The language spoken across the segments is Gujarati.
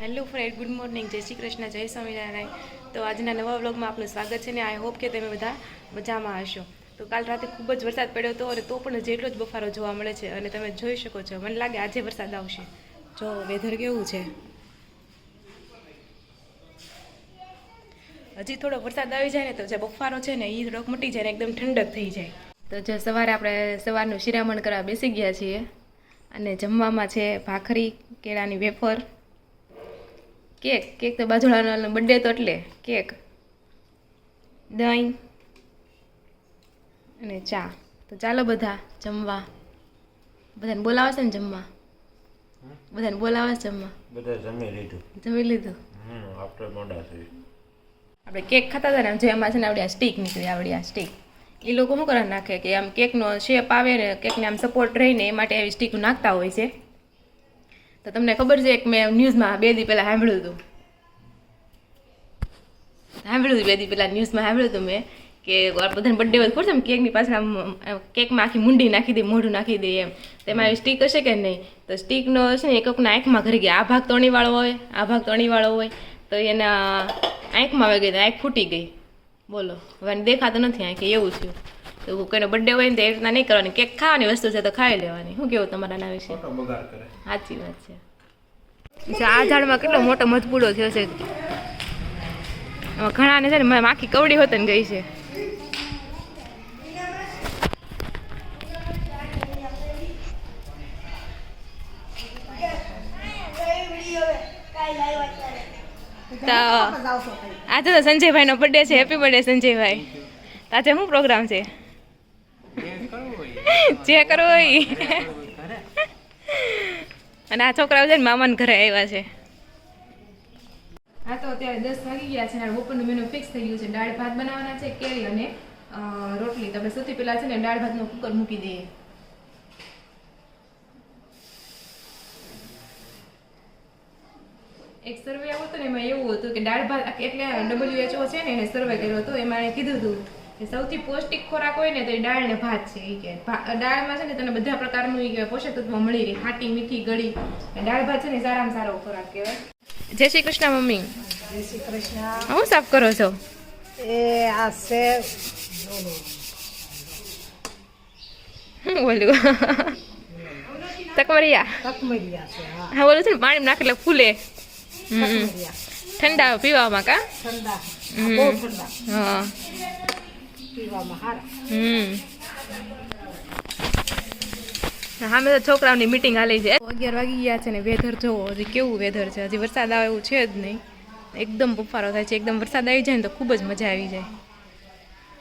Hello friend, good morning. જય શ્રી કૃષ્ણ, જય સ્વામિનારાયણ. તો આજના નવા વ્લોગમાં આપનું સ્વાગત છે ને આઈ હોપ કે તમે બધા મજામાં હશો. તો કાલ રાતે ખૂબ જ વરસાદ પડ્યો હતો અને તો પણ જેટલો જ બફારો જોવા મળે છે અને તમે જોઈ શકો છો. મને લાગે આજે વરસાદ આવશે. જો વેધર કેવું છે? હજી થોડો વરસાદ આવી જાય ને તો જે બફારો છે ને એ થોડોક મટી જાય ને એકદમ ઠંડક થઈ જાય. તો જે સવારે આપણે સવારનું શિરામણ કરવા બેસી ગયા છીએ અને જમવામાં છે ભાખરી, કેળાની વેફર કેક કેક તો બાજુળાનો બર્થડે તો એટલે કેક. દહીં અને ચા. તો ચાલો બધા જમવા. બધાને બોલાવે છે ને જમવા? બધાને બોલાવે છે જમવા? બધા જમી લીધું. જમી લીધું? આપણે મોડા છે આપણે કેક ખાતા હતા ને જે એમાં છે ને આવડી આ સ્ટીક નીકળી આવડી આ સ્ટીક એ લોકો શું કરવા નાખે કે આમ કેકનો શેપ આવે ને કેકને આમ સપોર્ટ રહીને એ માટે આવી સ્ટીક નાખતા હોય છે. તો તમને ખબર છે એક મેં ન્યૂઝમાં બે દી પહેલાં સાંભળ્યું હતું. સાંભળ્યું હતું બે દી પહેલાં ન્યૂઝમાં સાંભળ્યું હતું મેં કે બધાને બર્થડે હોય ખબર કેકની પાછળ આમ કેકમાં આખી મુંડી નાખી દે, મોઢું નાખી દે એમ. તેમાં આવી સ્ટીક હશે કે નહીં? તો સ્ટીકનો છે ને એકના આંખમાં ઘરી ગયા. આ ભાગ તણીવાળો હોય, આ ભાગ તણીવાળો હોય, તો એના આંખમાં આવી ગઈ આંખ ફૂટી ગઈ. બોલો, હવે દેખાતું નથી આંખે, એવું થયું. તો કોઈનો બર્થડે હોય ને તો એ રીતના નહીં કરવાની. કેક ખાવાની વસ્તુ છે તો ખાઈ લેવાની. શું કેવું તમારા ના વિશે? ખોટો બગાડ કરે. સાચી વાત છે. આ ઝાડમાં કેટલો મોટો મજબૂડો થયો છે. ઘણા ઘણાને છે ને માખી આખી કવડી ને ગઈ છે. તો આજે તો સંજયભાઈનો બર્થડે છે. Happy birthday Sanjaybhai. આજે શું પ્રોગ્રામ છે? જે કરવો હોય અને આ છોકરાઓ છે ને મામાને ઘરે આવ્યા છે. હા, તો અત્યારે દસ વાગી ગયા છે અને બપોરનું મેનુ ફિક્સ થઈ ગયું છે. દાળ ભાત બનાવવાના છે, કેરી અને રોટલી. તમે સૌથી પહેલા છે ને દાળ ભાતનું કુકર મૂકી દઈએ. એક સર્વે આવ્યો હતો ને, એમાં એવું હતું કે દાળ ભાત એટલે ડબલ્યુએચઓ છે ને, એને સર્વે કર્યો હતો, એમાં એને કીધું હતું. સૌથી પૌષ્ટિક ખોરાક હોય ને તો એ દાળ ને ભાત છે એ કે. દાળમાં છે ને તને બધા પ્રકારનું એ કે પોષક તત્વો મળી રહે. ખાટી મીઠી ગળી. દાળ ભાત છે ને સારામાં સારો ખોરાક કહેવાય. જય શ્રી કૃષ્ણ મમ્મી. જય શ્રી કૃષ્ણ. હું સાફ કરો છો? એ આ છે. બોલું? તકવરિયા તકમરિયા છે હા. બોલું છે ને પાણી નાખે એટલે ફૂલે. ઠંડા પીવામાં કા? ઠંડા. બહુ ઠંડા. હા. પીવામાં હારા હમ. હા મેં તો છોકરાઓની મિટિંગ હાલી છે. અગિયાર વાગી ગયા છે ને વેધર જોવો હજી કેવું વેધર છે? હજી વરસાદ આવે એવું છે જ નહીં. એકદમ બફારો થાય છે. એકદમ વરસાદ આવી જાય ને તો ખૂબ જ મજા આવી જાય.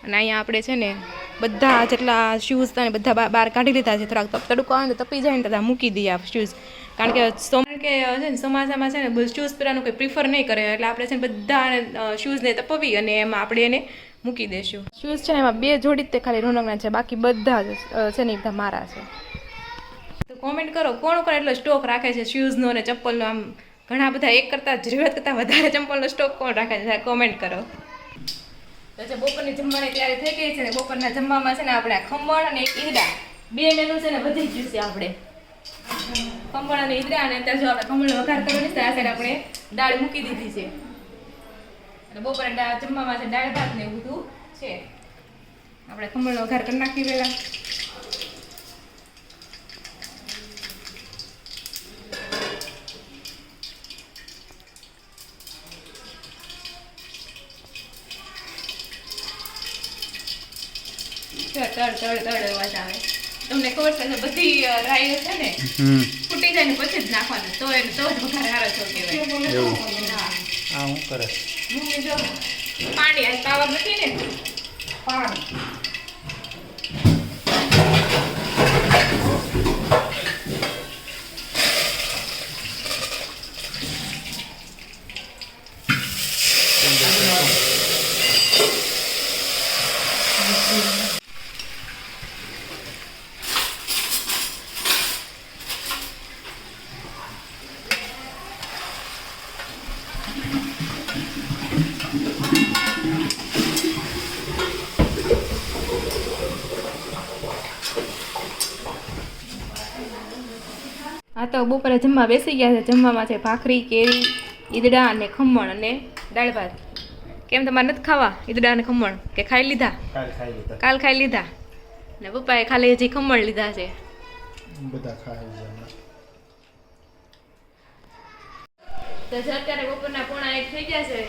અને અહીંયા આપણે છે ને બધા જેટલા શૂઝ હતા ને બધા બહાર કાઢી લીધા છે થોડાક તપ- તડકો આવે ને તો તપી જાય ને તો મૂકી દઈએ આ શૂઝ કારણ કે સોમ કે છે ને ચોમાસામાં છે ને શૂઝ પહેરવાનું કોઈ પ્રિફર નહીં કરે. એટલે આપણે છે ને બધા શૂઝને તપવી અને એમાં આપણે એને મૂકી દઈશું શૂઝ છે ને એમાં બે જોડી જ તે ખાલી રોનકના છે બાકી બધા જ છે ને બધા મારા છે. તો કોમેન્ટ કરો કોણ કોણ એટલો સ્ટોક રાખે છે શૂઝનો અને ચપ્પલનો? આમ ઘણા બધા એક કરતાં જરૂરિયાત કરતાં વધારે ચંપલનો સ્ટોક કોણ રાખે છે? કોમેન્ટ કરો. તો જે બપોરની જમવાની તૈયારી થઈ ગઈ છે ને બપોરના જમવામાં છે ને આપણે ખમણ અને એક ઈંડા બે મેનુ છે ને વધી ગયું છે આપણે. ખમણ અને ઈંડા અને ત્યાં જો આપણે ખમણ વઘાર કરવાની છે આ સાઈડ આપણે દાળ મૂકી દીધી છે. બપોરે જમવામાં છે દાળ ભાત ને એવું બધું છે. આપણે ખમણનો વઘાર કરી નાખી પહેલાં. તળ તળ તળ અવાજ આવે. તમને ખબર છે બધી રાઈ છે ને ફૂટી જાય ને પછી જ નાખવાનું. તો એને તો જ વઘાર સારો છો કહેવાય. આ હું કરે? પાણી પાવર નથી ને? પાણી હા તો બપોરે જમવા બેસી ગયા છે. જમવામાં છે ભાખરી કેરી ઈદડા અને ખમણ અને દાળ ભાત. કેમ તમારે નથી ખાવા? ઈદડા અને ખમણ? કે ખાઈ લીધા? કાલ ખાઈ લીધા. ને પપ્પાએ ખાલી હજી ખમણ લીધા છે. બધા ખાઈ તો જે અત્યારે બપોરના પોણા એક થઈ ગયા છે.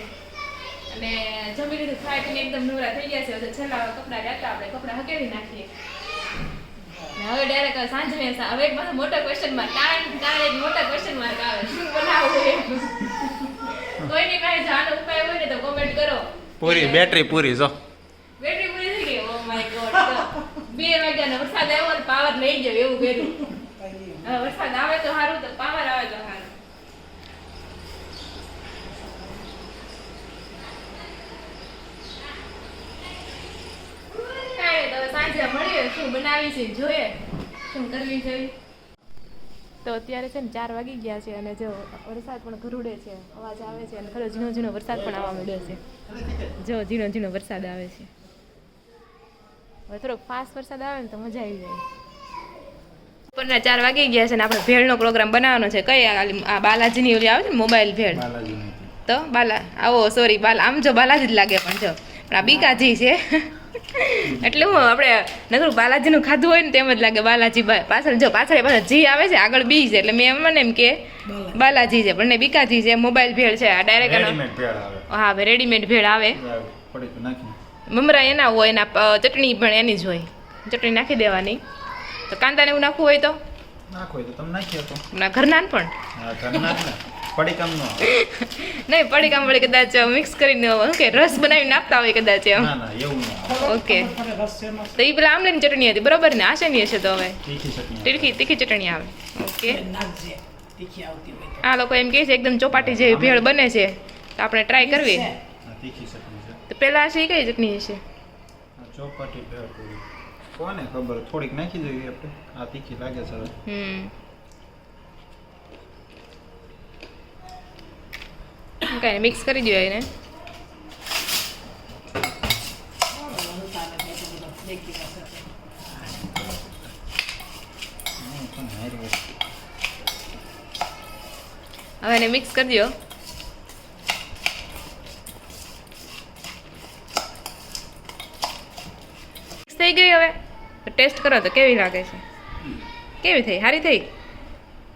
અને જમી લીધું ખાઈ પીને એકદમ નવરા થઈ ગયા છે. છેલ્લા કપડાં રહેતા આપણે કપડાં હકેલી નાખીએ. હવે ડાયરેક્ટ સાંજને સા- હવે એક પાછો મોટો ક્વેશ્ચન માર્ક કારણ કારણ એક મોટા ક્વેશ્ચન માર્ક આવે. શું બનાવવું કોઈની પાસે જાણ ઉપાય હોય ને તો કોમેન્ટ કરો. પૂરી બેટરી પૂરી જો. બેટરી પૂરી થઈ ગઈ? ઓ માય ગોડ બે વાગ્યાનો વરસાદ આવ્યો ને પાવર લઈ ગયો એવું કર્યું. વરસાદ આવે તો સારું તો પાવર આવે તો સારું. કાંઈ તો સાંજે મળીએ શું બનાવી છે જોઈએ. શું કરવી જોઈએ? તો અત્યારે છે ને ચાર વાગી ગયા છે અને જો વરસાદ પણ ગરુડે છે અવાજ આવે છે અને ખરો ઝીણો ઝીણો વરસાદ પણ આવવા માંડ્યો છે. જો ઝીણો ઝીણો વરસાદ આવે છે. હવે થોડોક ફાસ્ટ વરસાદ આવે ને તો મજા આવી જાય. બપોરના ચાર વાગી ગયા છે ને આપણે ભેળનો પ્રોગ્રામ બનાવવાનો છે. કઈ આ આ બાલાજીની ઓલી આવે છે ને મોબાઈલ ભેળ? તો બાલા આવો સોરી બાલા આમ જો બાલાજી જ લાગે પણ જો. પણ આ બીકાજી છે. એટલે હું આપણે નકરું બાલાજીનું ખાધું હોય ને તેમ જ લાગે. બાલાજી પાછળ જો પાછળ પાછળ જી આવે છે આગળ બી છે. એટલે મેં એમ મને એમ કે બાલાજી. છે પણ ને બીકાજી છે મોબાઈલ ભેળ છે આ ડાયરેક્ટ હા હવે રેડીમેડ ભેળ આવે. પડી તો નાખી. મમરા એના હોય એના ચટણી પણ એની જ હોય. ચટણી નાખી દેવાની. તો કાંદાને એવું નાખવું હોય તો? નાખો હોય તો તમે નાખી આપો. ના ઘરના પણ. હા નાખ ને પડી કામ નો નહીં પડી કામ વળી કદાચ મિક્સ કરીને શું કે રસ બનાવીને આપતા હોય કદાચ એમ. ના ના એવું ન ઓકે. તો એ પેલા આમલીની ચટણી હતી બરોબર ને? આ શેની હશે તો હવે. તીખી તીખી તીખી ચટણી આવે. ઓકે. આ લોકો એમ કહે છે એકદમ ચોપાટી જેવી ભેળ બને છે. તો આપણે ટ્રાય કરવી. છે. હા, તીખી ચટણી છે. તો પેલા હશે એ કઈ ચટણી હશે? ચોપાટી ભેળ કોને ખબર? થોડીક નાખી જોઈએ આપણે. આ તીખી લાગે સરસ હમ. કઈ મિક્સ કરી દો એને. હવે એને મિક્સ કરી દો થઈ ગઈ હવે. ટેસ્ટ કરો તો કેવી લાગે છે? કેવી થઈ? સારી થઈ?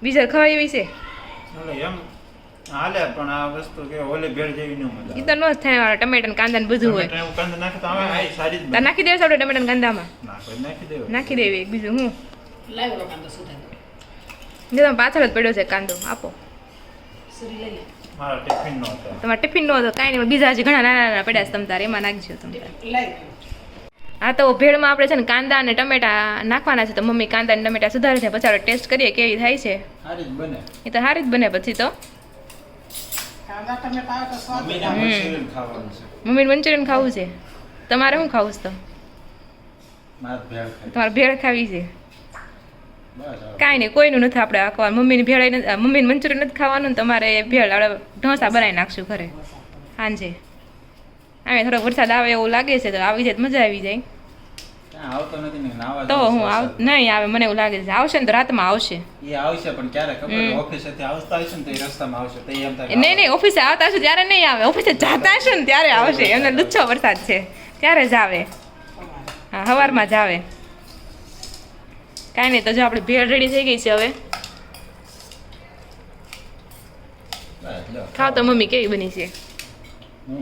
બીજા ખવાય એવી છે? એમ હાલે પણ આ વસ્તુ કે ઓલી ભેળ જેવી ન મજા એ તો ન થાય વાળા ટમેટા કાંદા ને બધું હોય. ટમેટા કાંદા નાખે તો આવે આય સારી જ નાખી દેવા આપણે ટમેટા કાંદામાં? નાખો નાખી દેવાય. નાખી દેવી બીજું હું? લાવ્યો કાંદો સુધારો. જો તમે પાછળ જ પડ્યો છે કાંદો આપો. સુરી લઈ લે. મારા ટિફિન નો હતો. તમારે ટિફિન નો હતો કાંઈ નહીં બીજા હજી ઘણા નાના નાના પડ્યા છે તમ તારે એમાં નાખજો તમે તારે. હા તો ભેળમાં આપણે છે ને કાંદા અને ટમેટા નાખવાના છે તો મમ્મી કાંદા અને ટમેટા સુધારે છે પછી આપણે ટેસ્ટ કરીએ કેવી થાય છે. સારી જ બને. એ તો સારી જ બને પછી તો. હમ. મંચુરિયન ખાવું છે? તમારે શું ખાવું છે તો? મારે ભેળ ખાઈ તમારે ભેળ ખાવી છે? કાંઈ નહીં કોઈનું નથી આપણે આખવાનું ખાવાનું. મમ્મીની ભેળ નથી મમ્મીને મંચુરિયન નથી ખાવાનું ને તમારે ભેળ આપણે ઢોસા બનાવી નાખશું ઘરે. સાંજે. આવે થોડોક વરસાદ આવે એવું લાગે છે તો આવી જાય તો મજા આવી જાય ક્યાં આવતો નથી ને નાવા તો હું આવ નહીં આવે મને એવું લાગે છે. આવશે ને તો રાતમાં આવશે. એ આવશે પણ ક્યારે ખબર. ઓફિસેથી આવતા હશે ને તો એ રસ્તામાં આવશે. તો એમ થાય નહીં નહીં ઓફિસે આવતા હશે ત્યારે નહીં આવે. ઓફિસે જતા હશે ને ત્યારે આવશે. એમને લુચ્છો વરસાદ છે. ત્યારે જ આવે. હા સવારમાં જ આવે. કાંઈ નહીં તો જો આપણે ભેળ રેડી થઈ ગઈ છે હવે. ખાવ તો મમ્મી કેવી બની છે?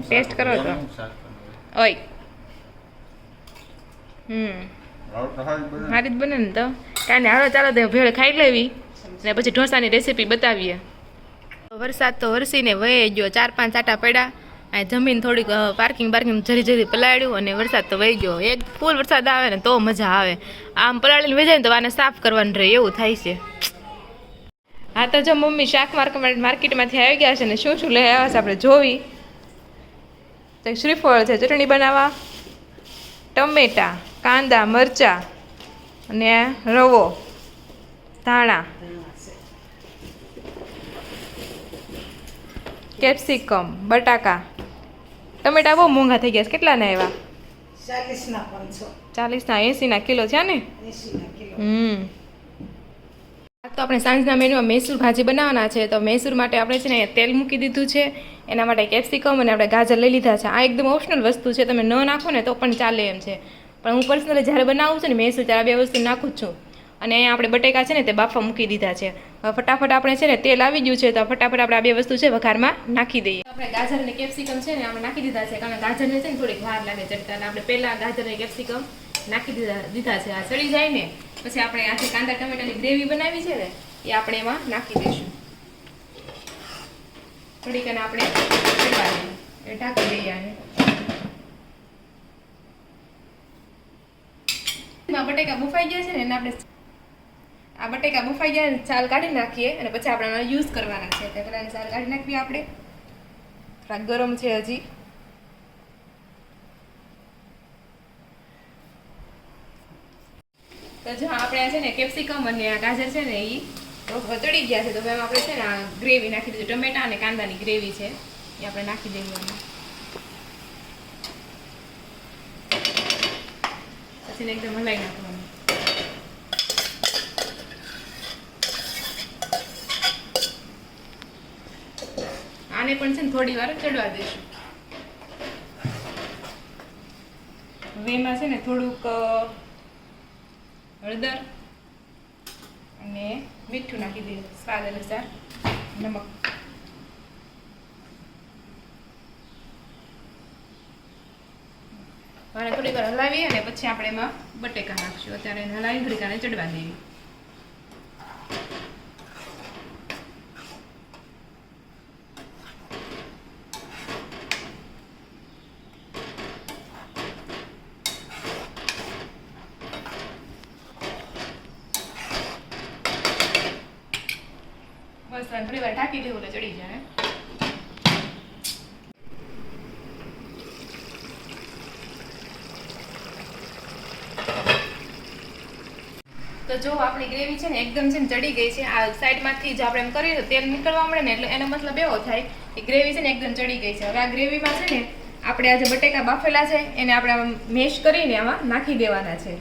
ટેસ્ટ કરો તો. ઓય. સારી જ બને ને તો. કાંઈ હાલો ચાલો તે ભેળ ખાઈ લેવી. ને પછી ઢોસાની રેસીપી બતાવીએ. વરસાદ તો વરસીને વહી ગયો ચાર પાંચ આટા પડ્યા. અને જમીન થોડીક પાર્કિંગ પાર્કિંગ જરી જરી પલાળ્યું અને વરસાદ તો વહી ગયો. એક ફૂલ વરસાદ આવે ને તો મજા આવે. આમ પલાળીને વેચાય ને તો આને સાફ કરવાનું રહે એવું થાય છે. હા તો જો મમ્મી શાક માર્કેટ માર્કેટમાંથી આવી ગયા છે ને શું શું લઈ આવ્યા છે આપણે જોવી. તો શ્રીફળ છે ચટણી બનાવવા. ટમેટા. કાંદા મરચાં અને રવો ધાણા કેપ્સિકમ બટાકા. ટમેટા બહુ મોંઘા થઈ ગયા છે. કેટલાના આવ્યા? ચાલીસના પાંચસો. ચાલીસના એંસીના કિલો છે ને? હમ. આ તો આપણે સાંજના મેનુમાં મૈસૂર ભાજી બનાવવાના છે. તો મૈસૂર માટે આપણે છે ને તેલ મૂકી દીધું છે. એના માટે કેપ્સિકમ અને આપણે ગાજર લઈ લીધા છે. આ એકદમ ઓપ્શનલ વસ્તુ છે. તમે ન નાખો ને તો પણ ચાલે એમ છે. પણ હું પર્સનલી જ્યારે બનાવું છું ને મૈસૂર ત્યારે બે વસ્તુ નાખું છું. અને અહીંયા આપણે બટેકા છે ને તે બાફા મૂકી દીધા છે. ફટાફટ આપણે છે ને તેલ આવી ગયું છે તો ફટાફટ આપણે આ બે વસ્તુ છે વઘારમાં નાખી દઈએ. આપણે ગાજર અને કેપ્સિકમ છે ને આપણે નાખી દીધા છે, કારણ કે ગાજરને છે ને થોડીક વાર લાગે ચડતા આપણે પહેલાં ગાજર અને કેપ્સિકમ નાખી દીધા દીધા છે. આ ચડી જાય ને, પછી આપણે આજે કાંદા ટમેટાની ગ્રેવી બનાવી છે ને, એ આપણે એમાં નાખી દઈશું. થોડીક એને આપણે ઢાંકી દઈએ આને. બટેકા બફાઈ ગયા છે ને એને આપણે આ બટેકા બફાઈ ગયા છાલ કાઢી નાખીએ અને પછી આપણે યુઝ કરવાના છે. તે પહેલાં છાલ કાઢી નાખીએ આપણે. ગરમ છે હજી. તો જો આપણે છે ને કેપ્સિકમ અને આ ગાજર છે ને એ ચડી ગયા છે. તો એમાં આપણે છે ને આ ગ્રેવી નાખી દીધું. ટમેટા અને કાંદાની ગ્રેવી છે. એ આપણે નાખી દઈએ. એને એકદમ હલાવી નાખવાનું આને પણ છે ને થોડી વાર ચડવા દઈશું હવે એમાં છે ને થોડુંક હળદર અને મીઠું નાખી દઈએ, સ્વાદ અનુસાર, નમક અને થોડીક વાર હલાવી અને પછી આપણે એમાં બટેકા નાખશું. અત્યારે એને હલાવી થોડીક ચડવા દેવી. બસ, આને વાર ઢાંકી દેવું એટલે ચડી જાય. જો આપણી ગ્રેવી છે ને એકદમ છે ચડી ગઈ છે, આ સાઈડમાંથી જો આપણે એમ કરીએ તો તેલ નીકળવા મળે ને એટલે એનો મતલબ એવો થાય કે ગ્રેવી છે ને એકદમ ચડી ગઈ છે. હવે આ ગ્રેવીમાં છે ને આપણે આ જે બટેકા બાફેલા છે, એને આપણે મેશ કરીને આમાં નાખી દેવાના છે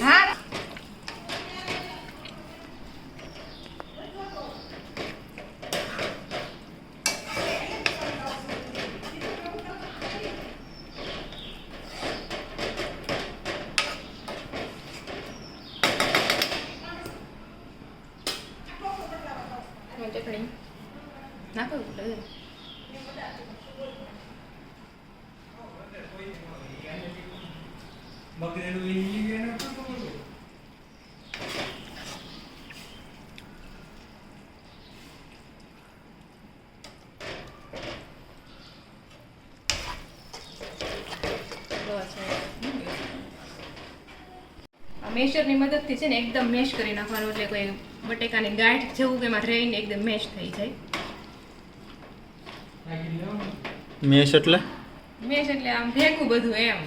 હા ચટણી નાખો એટલે મેશરની મદદથી છે ને એકદમ મેશ કરી નાખવાનું એટલે કોઈ બટેકાની ગાંઠ જેવું કે એમાં રહીને એકદમ મેશ થઈ જાય. મેશ એટલે? મેશ એટલે આમ ભેગું બધું એમ.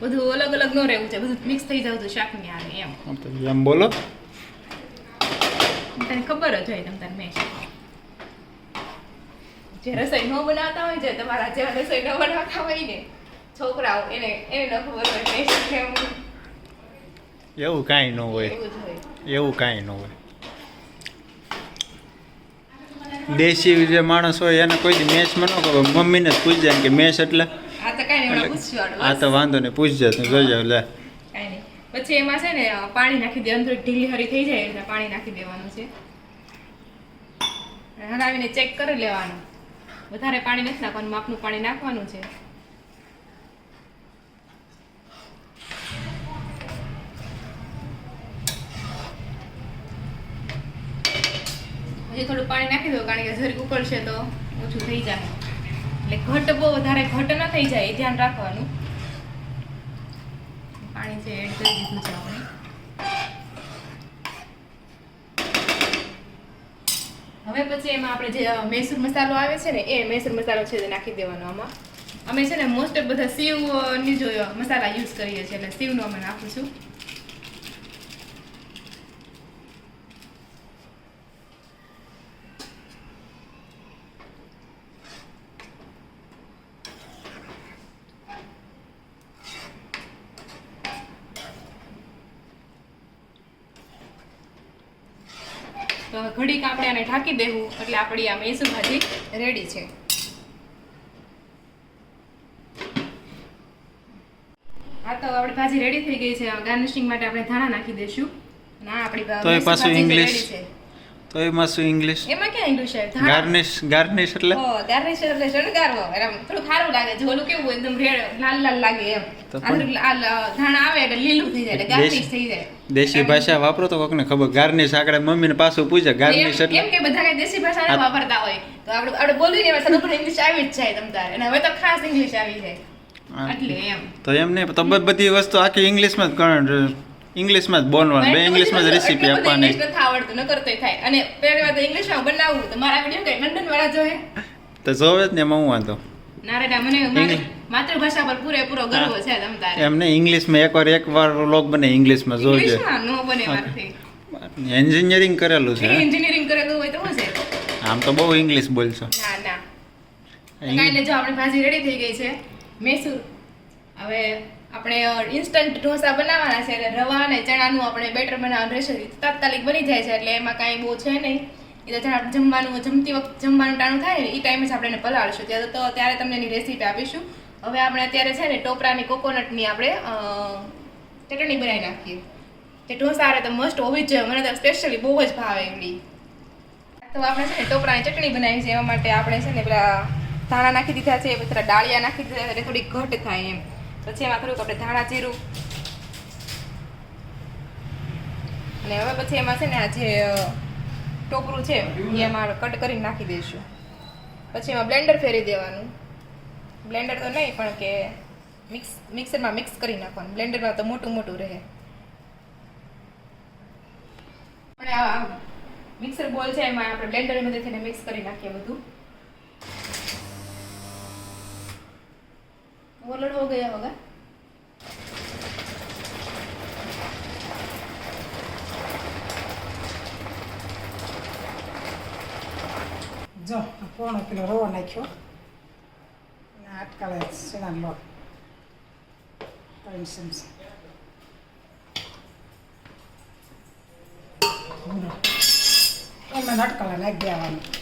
બધું અલગ અલગ ન રહેવું છે બધું મિક્સ થઈ જવું શાકની આવે એમ. એમ બોલો. તને ખબર જ હોય તમ તાર મેશ. જે રસોઈ ન બનાવતા હોય છે તમારા જેવા રસોઈ ન બનાવતા હોય ને છોકરાઓ એને એને ન ખબર હોય એવું કાંઈ ન હોય. એવું કાંઈ ન હોય. દેશી જે માણસ હોય એને કોઈ મેચમાં ન ખબર. મમ્મીને જ પૂછજે કે મેચ એટલે? આ તો વાંધો નહીં પૂછજે તું જોજે લે. કાંઈ નહીં. પછી એમાં છે ને પાણી નાખી દે અંદર ઢીલી હરી થઈ જાય એટલે પાણી નાખી દેવાનું છે. હરાવીને ચેક કરી લેવાનું. વધારે પાણી નથી નાખવાનું માપનું પાણી નાખવાનું છે. હજી થોડું પાણી નાખી દો, કારણ કે જરીક ઉકળશે તો ઓછું થઈ જાય. એટલે ઘટ બહુ વધારે ઘટ ન થઈ જાય, એ ધ્યાન રાખવાનું. પાણી છે, એડ કરી દીધું છે આપણે. હવે પછી એમાં આપણે જે મૈસૂર મસાલો આવે છે ને, એ મૈસૂર મસાલો છે તે નાખી દેવાનો આમાં. અમે છે ને મોસ્ટ ઓફ બધા સીવની જો મસાલા યુઝ કરીએ છીએ, એટલે સીવનો અમે નાખું છું તો હવે ઘડીક ઢાંકી દેવું એટલે આપણી આ મૈસૂર ભાજી રેડી છે હા તો આપણી ભાજી રેડી થઈ ગઈ છે ગાર્નિશિંગ માટે આપણે ધાણા નાખી દઈશું ના આપણી તો પાછું? છે. તો એમાં શું ઇંગ્લિશ એમાં ક્યાં ઇંગ્લિશ આવે? ગાર્નિશ ગાર્નિશ એટલે? હો ગાર્નિશ એટલે શણગારવો એમ થોડું ખારું લાગે. જો ઓલું કેવું એકદમ રેડ લાલ લાલ લાગે એમ. તો આ થોડું લાલ, અ, ધાણા આવે એટલે લીલું થઈ જાય એટલે દેશી- ગાર્નિશ થઈ જાય. દેશી ભાષા વાપરો તો કોકને ખબર. ગાર્નિશ મમ્મી મમ્મીને પાછું પૂછે ગાર્નિશ એટલે? કેમ કે બધા કઈ દેશી ભાષા વાપરતા હોય. તો આપણે આપણે બોલવી ને એમાં સદુપર ઇંગ્લિશ આવી જ જાય તમતારે અને હવે તો ખાસ ઇંગ્લિશ આવી જાય. એટલે એમ. તો એમ નહીં તો બધી વસ્તુ આખી ઇંગ્લિશમાં જ કણ ઇંગ્લિશમાં જ બોલવાનું બે ઇંગ્લિશમાં જ રેસીપી આપવાની. આવડતું ન તોય થાય. અને પહેલી વાત તો ઇંગ્લિશમાં બનાવવું તો મારા વિડિયો કઈ લંડન વાળા જોવે? તો જોવે જ ને એમાં હું વાંધો? નારેડા મને માતૃભાષા પર પૂરેપૂરો ગર્વ છે તમ તારે. એમને ઇંગ્લિશમાં એકવાર એકવાર લોક બને ઇંગ્લિશમાં જોજે. ઇંગ્લિશમાં નો બને મારથી. એન્જિનિયરિંગ કરેલું છે એન્જિનિયરિંગ કરેલું હોય તો શું છે? આમ તો બહુ ઇંગ્લિશ બોલશો. ના ના. જો આપણી ભાજી રેડી થઈ ગઈ છે મૈસૂર. હવે આપણે ઇન્સ્ટન્ટ ઢોસા બનાવવાના છે એટલે રવા અને ચણાનું આપણે બેટર બનાવવાનું રહેશે. તાત્કાલિક બની જાય છે એટલે એમાં કાંઈ બહુ છે નહીં. એ તો જ્યારે જમવાનું, જમતી વખત જમવાનું ટાણું થાય ને, એ ટાઈમે જ આપણે એને પલાળીશું. ત્યારે તો ત્યારે તમને એની રેસીપી આપીશું. હવે આપણે અત્યારે છે ને ટોપરાની કોકોનટની આપણે ચટણી બનાવી નાખીએ. તે ઢોસા તો મસ્ટ હોવી જ જોઈએ. મને તો સ્પેશિયલી બહુ જ ભાવે એમની. તો આપણે છે ને ટોપરાની ચટણી બનાવી છે. એવા માટે આપણે છે ને પેલા ધાણા નાખી દીધા છે, પછી ડાળિયા નાખી દીધા એટલે થોડી ઘટ થાય એમ. પછી એમાં થોડુંક આપણે ધાણા જીરું. અને હવે પછી એમાં છે ને આ જે ટોપરું છે, એ એમાં કટ કરીને નાખી દઈશું. પછી એમાં બ્લેન્ડર ફેરી દેવાનું. બ્લેન્ડર તો નહીં, પણ કે મિક્સ, મિક્સરમાં મિક્સ કરી નાખવાનું. બ્લેન્ડરમાં તો મોટું મોટું રહે. પણ આ મિક્સર બોલ છે, એમાં આપણે બ્લેન્ડરની મદદથી મિક્સ કરી નાખીએ બધું. ઓલડ हो ગયા होगा। જો પોણો કિલો રવો નાખ્યો અને અટકાળે ચણા લોટ ત્રણ ચમચા. એમાં અટકાળા નાખી દેવાનું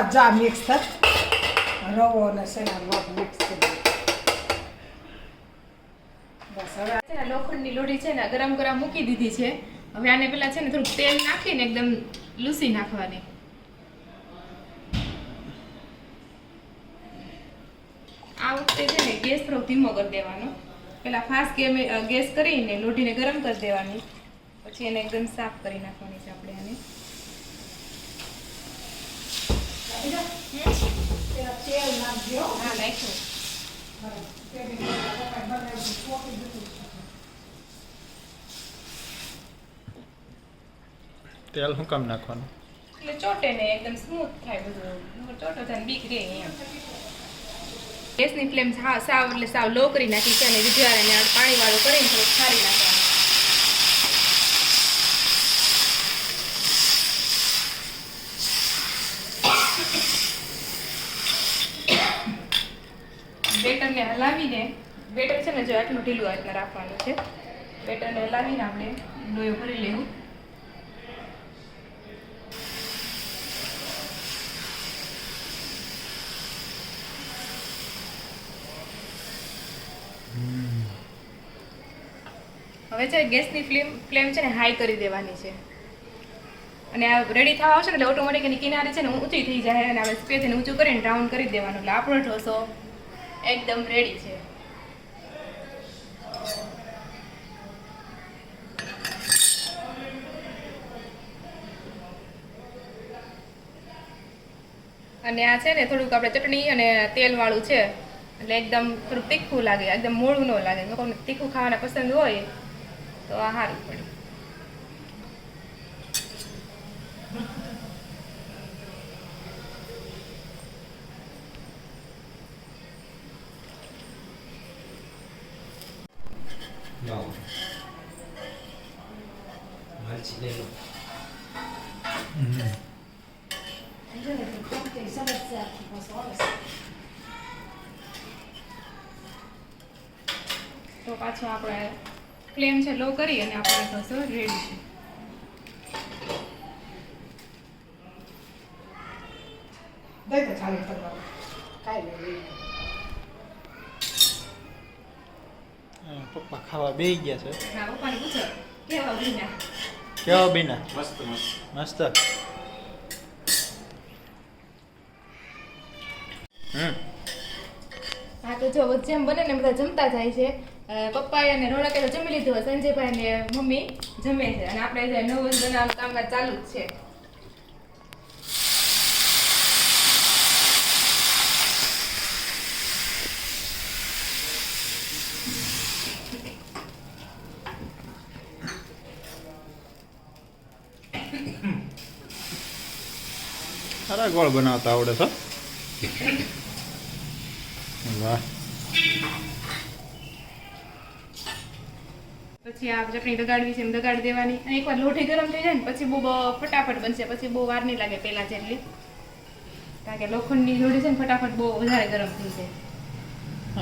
બસ જા મિક્સ થ રવો અને શેના લોટ મિક્સ કરી બસ હવે છે ને લોખંડની લોઢી છે ને ગરમ ગરમ મૂકી દીધી છે. હવે આને પેલા છે ને થોડું તેલ નાખીને એકદમ લૂસી નાખવાની. આ વખતે છે ને ગેસ થોડો ધીમો કરી દેવાનો. પેલા ફાસ્ટ ગેસ કરીને લોઢીને ગરમ કરી દેવાની. પછી એને એકદમ સાફ કરી નાખવાની છે આપણે આને. તેલ શું કામ નાખવાનું? એટલે ચોટે ને એકદમ સ્મૂથ થાય બધું. ચોટો થાય બીક રહે એમ. ગેસની ફ્લેમ સાવ એટલે સાવ લો કરી નાખી છે અને બીજી વાર પાણી વાળું કરીને થોડુંક ખારી નાખવાનું. હલાવીને બેટર છે ને જો આટલું ઢીલું આ રીતના રાખવાનું છે. બેટરને હલાવીને આપણે ડોયો ભરી લેવું. હવે છે, ગેસની ફ્લેમ ફ્લેમ છે ને હાઈ કરી દેવાની છે. અને આ રેડી થવા આવશે એટલે ઓટોમેટિક એની કિનારી છે ને ઊંચી થઈ જાય અને આપણે સ્પેસને ઊંચું કરીને રાઉન્ડ કરી દેવાનું. એટલે આપણો ઢોસો એકદમ રેડી છે. અને આ છે ને થોડુંક આપણે ચટણી અને તેલ વાળું છે. એટલે એકદમ થોડુંક તીખું લાગે, એકદમ મોળું ન લાગે. લોકોને તીખું ખાવાના પસંદ હોય તો આ સારું પડે. લાવો મરચી લઈ લો તો પાછો આપણે ફ્લેમ છે લો કરી અને આપણે ઢોસો રેડી છે દઈ દે ચાલી કરવાનું કાંઈ નહીં હા, પપ્પા ખાવા બે ગયા છે. ના પપ્પાને પૂછો કેવા બીના મસ્ત મસ્ત. મસ્ત. હમ. હા તો જો જેમ બને ને બધા જમતા જાય છે. પપ્પા પપ્પાએ અને રોનકે તો જમી લીધું હોય સંજયભાઈ ને મમ્મી જમે છે. અને આપણે જે નવું બનાવવાનું કામકાજ ચાલુ જ છે. સારા ગોળ બનાવતા આવડે છે. વાહ. પછી આ ચટણી દગાડવી છે એમ દગાડી દેવાની. અને એકવાર લોઠી ગરમ થઈ જાય ને પછી બહુ ફટાફટ બનશે. પછી બહુ વાર નહીં લાગે પહેલાં જેટલી. કારણ કે લોખંડની લોઢી છે ને ફટાફટ બહુ વધારે ગરમ થઈ જાય.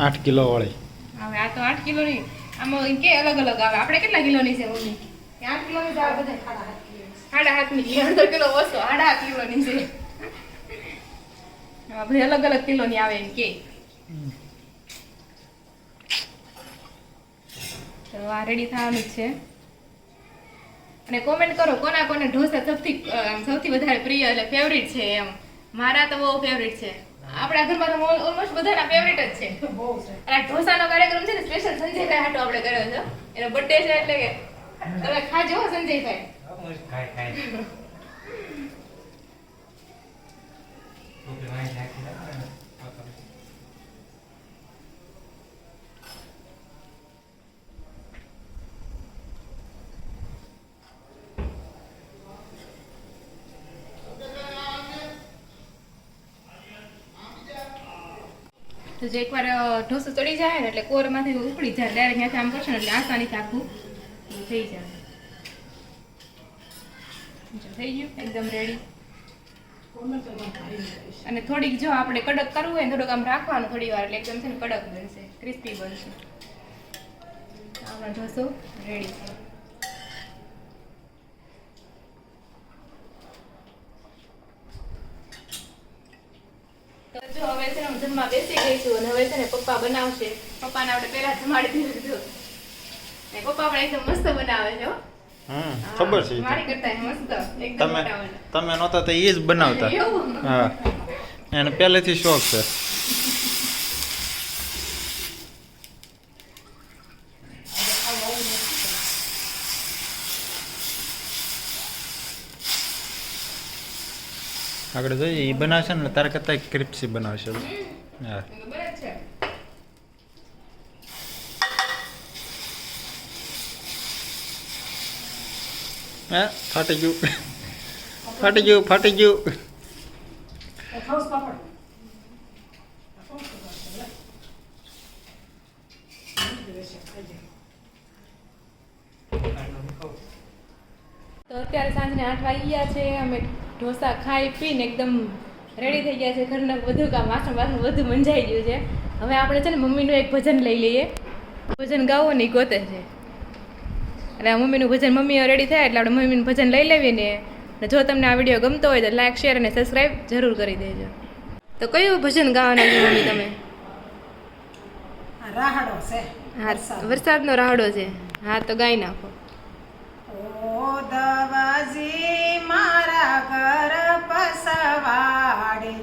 આઠ કિલો વાળી. હવે આ તો આઠ કિલો ની આમાં કે અલગ અલગ આવે. આપણે કેટલા કિલોની છે મમ્મી? આઠ કિલોની જ આવે બધા સાડા હાથની સાડા હાથની. અડધો કિલો ઓછો. સાડા હાથ કિલોની છે. હા, ભાઈ અલગ અલગ કિલોની આવે એમ કે. તો આ રેડી થવાનું છે. અને કોમેન્ટ કરો કોના કોને ઢોસા સૌથી સૌથી વધારે પ્રિય એટલે ફેવરિટ છે એમ. મારા તો બહુ ફેવરિટ છે. આપણા ઘરમાં તો ઓલમોસ્ટ બધાના ફેવરિટ જ છે. બહુ છે. અને આ ઢોસાનો કાર્યક્રમ છે ને સ્પેશિયલ સંજયભાઈ હાટો આપણે કર્યો છે. એનો બર્થડે છે એટલે કે તમે ખાજો સંજયભાઈ ખાય ખાય ટોપી વાળી નાખી દો ને. આ કરો. તો જે એકવાર ઢોસો ચડી જાય ને એટલે કોરમાંથી ઉપડી જાય. ત્યારે ત્યાંથી આમ કરશો ને એટલે આસાનીથી આખું થઈ જાય. થઈ ગયું, એકદમ રેડી. અને થોડીક જો આપણે કડક કરવું હોય થોડુંક આમ રાખવાનું થોડી વાર, એટલે એકદમ છે ને કડક બનશે ક્રિસ્પી બનશે. આપણો ઢોસો રેડી છે. જો હવે છે ને જમવા બેસી ગઈ છું અને હવે છે ને પપ્પા બનાવશે. પપ્પાને આપણે પહેલા જમાડી દીધું ને પપ્પા પણ એકદમ મસ્ત બનાવે છે હમ ખબર છે. મારી કરતા મસ્ત એકદમ તમે તમે નહોતા તો એ જ બનાવતા. હા. એને પહેલેથી શોખ છે. આગળ જોઈએ. એ બનાવશે ને તારે કરતા ક્રિપ્સી બનાવશે. હા. હા, ફાટી ગયું. ફાટી ગયું ફાટી ગયું. તો અત્યારે સાંજને આઠ વાગી ગયા છે. અમે ઢોસા ખાઈ પીને એકદમ રેડી થઈ ગયા છે ઘરના બધું કામ. વાસણ વાસણ બધું મંજાઈ ગયું છે. હવે આપણે છે ને મમ્મીનું એક ભજન લઈ લઈએ. ભજન ગાવો ને ગોતે છે. એટલે મમ્મીનું ભજન મમ્મી રેડી થાય એટલે આપણે મમ્મીનું ભજન લઈ લેવી ને. જો તમને આ વીડિયો ગમતો હોય તો લાઈક શેર અને સબસ્ક્રાઈબ જરૂર કરી દેજો. તો કયું ભજન ગાવાના છે મમ્મી તમે? રાહડો છે. હા વરસાદનો રાહડો છે. હા તો ગાઈ નાખો. ઓ દવાજી મારા ઘર પસવાડે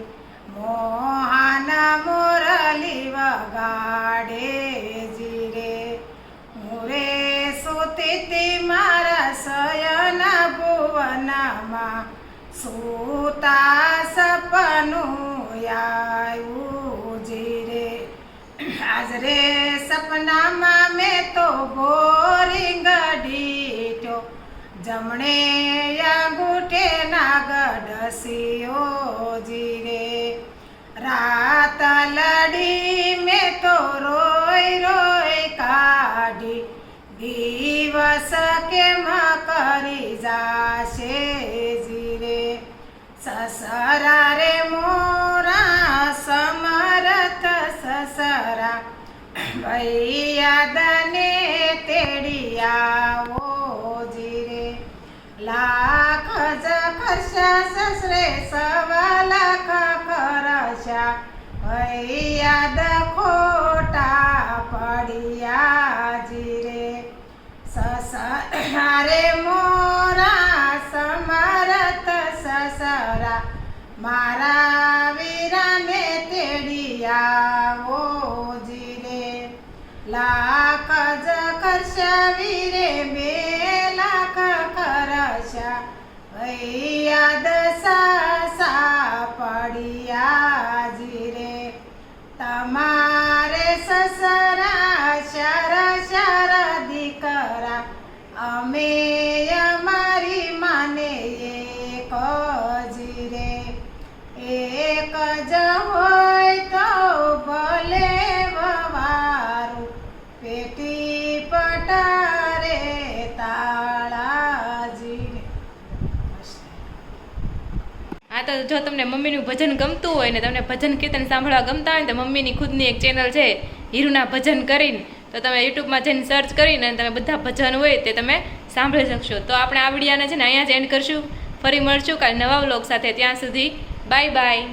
મોહન મુરલી વગાડે જીરે મુરે સુતી મારા શયન ભુવનમાં સુતા સપનું આવ્યું જીરે આજ રે સપનામાં મેં તો ગોરી ગઢી જમણે અંગૂઠે નાગડસીઓ જીરે રાત લડી મેં તો રોય રોય કાઢી. દિવસ કેમ કરી જાશે જીરે સસરા રે મોરા સમરથ સસરા. ભૈયાદને તેડી આવો. લાખ જ ખર્ચા સસરે સવા લાખ ખર્ચા ભૈયાદ ખોટા પડ્યા જીરે સસરે મોરા સમરથ સસરા મારા વીરાને તેડી આવો જીરે લાખ જ કરશા વીરે બે લાખ દશા સાસા પડ્યા જીરે તમારે સસરા તો જો તમને મમ્મીનું ભજન ગમતું હોય ને તમને ભજન કીર્તન સાંભળવા ગમતા હોય ને તો મમ્મીની ખુદની એક ચેનલ છે, હીરુના ભજન કરીને. તો તમે યુટ્યુબમાં જઈને સર્ચ કરીને તમે બધા ભજન હોય તે તમે સાંભળી શકશો. તો આપણે આ વિડીયાને છે ને અહીંયા જ એન્ડ કરશું. ફરી મળશું કાલે નવા વ્લોગ સાથે. ત્યાં સુધી બાય બાય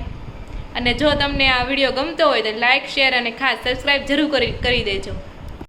અને જો તમને આ વીડિયો ગમતો હોય તો લાઇક શેર અને ખાસ સબસ્ક્રાઈબ જરૂર કરી કરી દેજો.